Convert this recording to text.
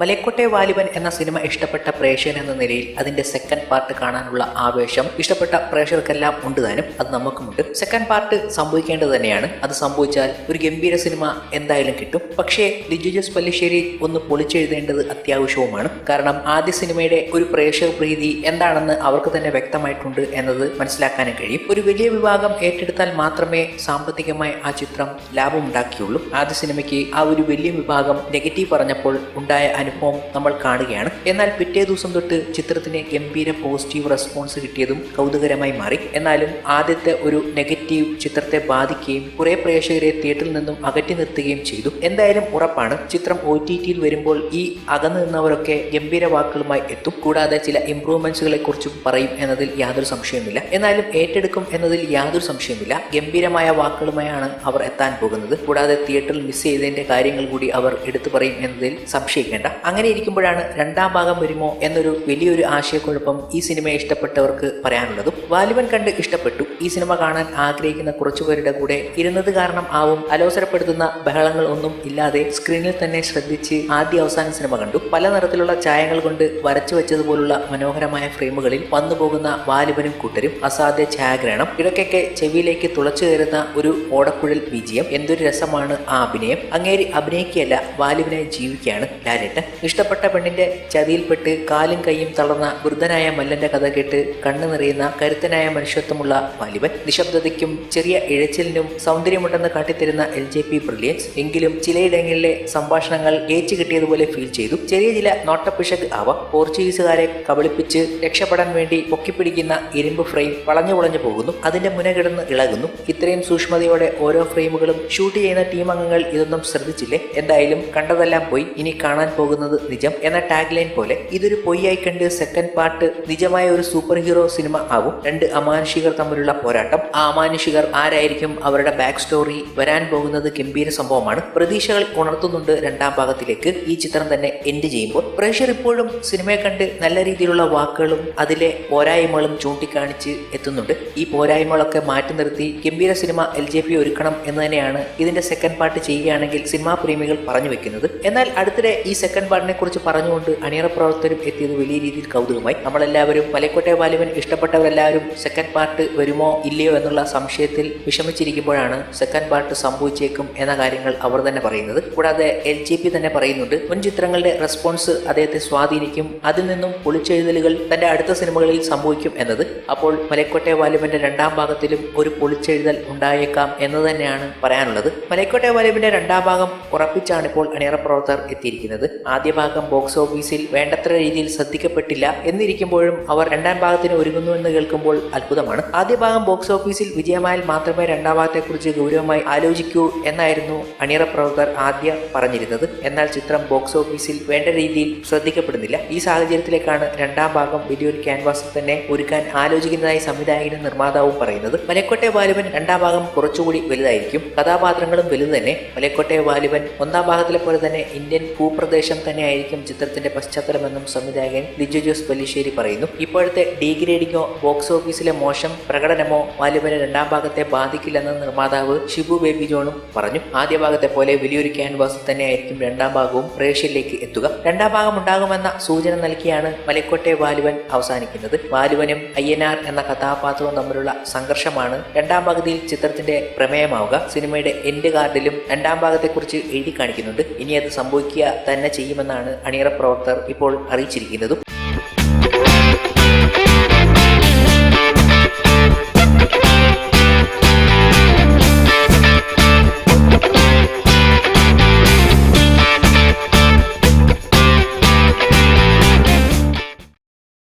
മലയക്കോട്ടെ വാലിബൻ എന്ന സിനിമ ഇഷ്ടപ്പെട്ട പ്രേക്ഷകൻ എന്ന നിലയിൽ അതിന്റെ സെക്കൻഡ് പാർട്ട് കാണാനുള്ള ആവേശം ഇഷ്ടപ്പെട്ട പ്രേക്ഷകർക്കെല്ലാം ഉണ്ട് താനും. അത് നമുക്കുമുണ്ട്. സെക്കൻഡ് പാർട്ട് സംഭവിക്കേണ്ടത് തന്നെയാണ്. അത് സംഭവിച്ചാൽ ഒരു ഗംഭീര സിനിമ എന്തായാലും കിട്ടും. പക്ഷേ ലിജു ജോസ് പല്ലിശ്ശേരി ഒന്ന് പൊളിച്ചെഴുതേണ്ടത് അത്യാവശ്യവുമാണ്. കാരണം ആദ്യ സിനിമയുടെ ഒരു പ്രേക്ഷക പ്രീതി എന്താണെന്ന് അവർക്ക് തന്നെ വ്യക്തമായിട്ടുണ്ട് എന്നത് മനസ്സിലാക്കാനും കഴിയും. ഒരു വലിയ വിഭാഗം ഏറ്റെടുത്താൽ മാത്രമേ സാമ്പത്തികമായി ആ ചിത്രം ലാഭമുണ്ടാക്കിയുള്ളൂ. ആദ്യ സിനിമയ്ക്ക് ആ ഒരു വലിയ വിഭാഗം നെഗറ്റീവ് പറഞ്ഞപ്പോൾ ഉണ്ടായ നമ്മൾ കാണുകയാണ്. എന്നാൽ പിറ്റേ ദിവസം തൊട്ട് ചിത്രത്തിന് ഗംഭീര പോസിറ്റീവ് റെസ്പോൺസ് കിട്ടിയതും കൗതുകരമായി മാറി. എന്നാലും ആദ്യത്തെ ഒരു നെഗറ്റീവ് ചിത്രത്തെ ബാധിക്കുകയും കുറെ പ്രേക്ഷകരെ തിയേറ്ററിൽ നിന്നും അകറ്റി നിർത്തുകയും ചെയ്തു. എന്തായാലും ഉറപ്പാണ് ചിത്രം ഒ ടി ടിയിൽ വരുമ്പോൾ ഈ അകന്നു നിന്നവരൊക്കെ ഗംഭീര വാക്കുകളുമായി എത്തും. കൂടാതെ ചില ഇംപ്രൂവ്മെന്റ്സുകളെ കുറിച്ചും പറയും എന്നതിൽ യാതൊരു സംശയവുമില്ല. എന്നാലും ഏറ്റെടുക്കും എന്നതിൽ യാതൊരു സംശയവുമില്ല. ഗംഭീരമായ വാക്കുകളുമായാണ് അവർ എത്താൻ പോകുന്നത്. കൂടാതെ തിയേറ്ററിൽ മിസ് ചെയ്തതിന്റെ കാര്യങ്ങൾ കൂടി അവർ എടുത്തു പറയും എന്നതിൽ സംശയിക്കേണ്ട. അങ്ങനെ ഇരിക്കുമ്പോഴാണ് രണ്ടാം ഭാഗം വരുമോ എന്നൊരു വലിയൊരു ആശയക്കുഴപ്പം ഈ സിനിമ ഇഷ്ടപ്പെട്ടവർക്ക് പറയാനുള്ളതും വാലിബൻ കണ്ട് ഇഷ്ടപ്പെട്ടു. ഈ സിനിമ കാണാൻ ആഗ്രഹിക്കുന്ന കുറച്ചുപേരുടെ കൂടെ ഇരുന്നത് കാരണം ആവും അലോസരപ്പെടുത്തുന്ന ബഹളങ്ങൾ ഒന്നും ഇല്ലാതെ സ്ക്രീനിൽ തന്നെ ശ്രദ്ധിച്ച് ആദ്യ അവസാന സിനിമ കണ്ടു. പല നിറത്തിലുള്ള ചായങ്ങൾ കൊണ്ട് വരച്ചു വെച്ചതുപോലുള്ള മനോഹരമായ ഫ്രെയിമുകളിൽ വന്നുപോകുന്ന വാലിബനും കൂട്ടരും അസാധ്യ ഛായാഗ്രഹണം ഇടയ്ക്കൊക്കെ ചെവിയിലേക്ക് തുളച്ചു കയറുന്ന ഒരു ഓടക്കുഴൽ വിജയം എന്തൊരു രസമാണ് ആ അഭിനയം. അങ്ങേരി അഭിനയിക്കുകയല്ല വാലിബിനെ ജീവിക്കുകയാണ്. ലാലേട്ടൻ ഇഷ്ടപ്പെട്ട പെണ്ണിന്റെ ചതിയിൽപ്പെട്ട് കാലും കൈയും തളർന്ന വൃദ്ധനായ മല്ലന്റെ കഥ കേട്ട് കണ്ണു നിറയുന്ന കരുത്തനായ മനുഷ്യത്വമുള്ള വാലിബൻ നിശബ്ദതയ്ക്കും ചെറിയ ഇഴച്ചിലിനും സൗന്ദര്യമുണ്ടെന്ന് കാട്ടിത്തരുന്ന എൽ ജെ പി ബ്രില്യൻസ് എങ്കിലും ചിലയിടങ്ങളിലെ സംഭാഷണങ്ങൾ ഏച്ചു കിട്ടിയതുപോലെ ഫീൽ ചെയ്തു. ചെറിയ ചില നോട്ടപ്പിശക് അവ പോർച്ചുഗീസുകാരെ കബളിപ്പിച്ച് രക്ഷപ്പെടാൻ വേണ്ടി പൊക്കിപ്പിടിക്കുന്ന ഇരുമ്പ് ഫ്രെയിം വളഞ്ഞു വളഞ്ഞു പോകുന്നു. അതിന്റെ മുന കിടന്ന് ഇളകുന്നു. ഇത്രയും സൂക്ഷ്മതയോടെ ഓരോ ഫ്രെയിമുകളും ഷൂട്ട് ചെയ്യുന്ന ടീം അംഗങ്ങൾ ഇതൊന്നും ശ്രദ്ധിച്ചില്ലേ? എന്തായാലും കണ്ടതെല്ലാം പോയി. ഇനി കാണാൻ പോകുന്നത് നിജം എന്ന ടാഗ് ലൈൻ പോലെ ഇതൊരു പൊയ്യായി കണ്ട് സെക്കൻഡ് പാർട്ട് നിജമായ ഒരു സൂപ്പർ ഹീറോ സിനിമ ആവും. രണ്ട് അമാനുഷികർ തമ്മിലുള്ള പോരാട്ടം. ആ അമാനുഷികർ ആരായിരിക്കും അവരുടെ ബാക്ക് സ്റ്റോറി വരാൻ പോകുന്നത് ഗംഭീര സംഭവമാണ്. പ്രതീക്ഷകൾ ഉണർത്തുന്നുണ്ട് രണ്ടാം ഭാഗത്തിലേക്ക്. ഈ ചിത്രം തന്നെ എൻഡ് ചെയ്യുമ്പോൾ പ്രേക്ഷർ ഇപ്പോഴും സിനിമയെ കണ്ട് നല്ല രീതിയിലുള്ള വാക്കുകളും അതിലെ പോരായ്മകളും ചൂണ്ടിക്കാണിച്ച് എത്തുന്നുണ്ട്. ഈ പോരായ്മകളൊക്കെ മാറ്റി നിർത്തി ഗംഭീര സിനിമ എൽ ജെ പി ഒരുക്കണം എന്ന് തന്നെയാണ് ഇതിന്റെ സെക്കൻഡ് പാർട്ട് ചെയ്യുകയാണെങ്കിൽ സിനിമാ പ്രേമികൾ പറഞ്ഞു വെക്കുന്നത്. എന്നാൽ അടുത്തിടെ ഈ സെക്കൻഡ് പാർട്ടിനെ കുറിച്ച് പറഞ്ഞുകൊണ്ട് അണിയറ പ്രവർത്തകരും എത്തിയത് വലിയ രീതിയിൽ കൗതുകമായി. നമ്മളെല്ലാവരും മലക്കോട്ടെ ബാലുവൻ ഇഷ്ടപ്പെട്ടവരെല്ലാവരും സെക്കൻഡ് പാർട്ട് വരുമോ ഇല്ലയോ എന്നുള്ള സംശയത്തിൽ വിഷമിച്ചിരിക്കുമ്പോഴാണ് സെക്കൻഡ് പാർട്ട് സംഭവിച്ചേക്കും എന്ന കാര്യങ്ങൾ അവർ തന്നെ പറയുന്നത്. കൂടാതെ എൽ ജി പി തന്നെ പറയുന്നുണ്ട് മുൻ ചിത്രങ്ങളുടെ റെസ്പോൺസ് അദ്ദേഹത്തെ സ്വാധീനിക്കും അതിൽ നിന്നും പൊളിച്ചെഴുതലുകൾ തന്റെ അടുത്ത സിനിമകളിൽ സംഭവിക്കും എന്നത്. അപ്പോൾ മലക്കോട്ടെ വാലുവിന്റെ രണ്ടാം ഭാഗത്തിലും ഒരു പൊളിച്ചെഴുതൽ ഉണ്ടായേക്കാം എന്ന് തന്നെയാണ് പറയാനുള്ളത്. മലക്കോട്ടെ വാലുവിന്റെ രണ്ടാം ഭാഗം ഉറപ്പിച്ചാണ് ഇപ്പോൾ അണിയറ പ്രവർത്തകർ എത്തിയിരിക്കുന്നത്. ആദ്യ ഭാഗം ബോക്സ് ഓഫീസിൽ വേണ്ടത്ര രീതിയിൽ ശ്രദ്ധിക്കപ്പെട്ടില്ല എന്നിരിക്കുമ്പോഴും അവർ രണ്ടാം ഭാഗത്തിന് ഒരുങ്ങുന്നു എന്ന് കേൾക്കുമ്പോൾ അത്ഭുതമാണ്. ആദ്യ ഭാഗം ബോക്സ് ഓഫീസിൽ വിജയമായാൽ മാത്രമേ രണ്ടാം ഭാഗത്തെക്കുറിച്ച് ഗൗരവമായി ആലോചിക്കൂ എന്നായിരുന്നു അണിയറ പ്രവർത്തകർ ആദ്യ പറഞ്ഞിരുന്നത്. എന്നാൽ ചിത്രം ബോക്സ് ഓഫീസിൽ വേണ്ട രീതിയിൽ ശ്രദ്ധിക്കപ്പെടുന്നില്ല. ഈ സാഹചര്യത്തിലേക്കാണ് രണ്ടാം ഭാഗം വലിയൊരു ക്യാൻവാസിൽ തന്നെ ഒരുക്കാൻ ആലോചിക്കുന്നതായി സംവിധായകനും നിർമ്മാതാവും പറയുന്നത്. മലക്കോട്ടെ ബാലുവൻ രണ്ടാം ഭാഗം കുറച്ചുകൂടി വലുതായിരിക്കും. കഥാപാത്രങ്ങളും വലുത് തന്നെ മലക്കോട്ടെ ബാലുവൻ ഒന്നാം ഭാഗത്തിലെ പോലെ തന്നെ ഇന്ത്യൻ ഭൂപ്രദേശം തന്നെയായിരിക്കും ചിത്രത്തിന്റെ പശ്ചാത്തലമെന്നും സംവിധായകൻ ലിജു ജോസ് പല്ലിശ്ശേരി പറയുന്നു. ഇപ്പോഴത്തെ ഡീഗ്രേഡിങ്ങോ ബോക്സ് ഓഫീസിലെ മോശം പ്രകടനമോ വാലുവന് രണ്ടാം ഭാഗത്തെ ബാധിക്കില്ലെന്ന് നിർമ്മാതാവ് ഷിബു ബേബി ജോണും പറഞ്ഞു. ആദ്യ ഭാഗത്തെ പോലെ വലിയൊരു ക്യാൻവാസിൽ തന്നെയായിരിക്കും രണ്ടാം ഭാഗവും പ്രേക്ഷയിലേക്ക് എത്തുക. രണ്ടാം ഭാഗം ഉണ്ടാകുമെന്ന സൂചന നൽകിയാണ് മലക്കോട്ടെ വാലുവൻ അവസാനിക്കുന്നത്. വാലുവനും അയ്യനാർ എന്ന കഥാപാത്രവും തമ്മിലുള്ള സംഘർഷമാണ് രണ്ടാം പകുതിയിൽ ചിത്രത്തിന്റെ പ്രമേയമാവുക. സിനിമയുടെ എൻഡ് കാർഡിലും രണ്ടാം ഭാഗത്തെക്കുറിച്ച് എഴുതി കാണിക്കുന്നുണ്ട്. ഇനി അത് സംഭവിക്കുക തന്നെ ചെയ്യുമെന്നാണ് അണിയറ പ്രവർത്തകർ ഇപ്പോൾ അറിയിച്ചിരിക്കുന്നതും.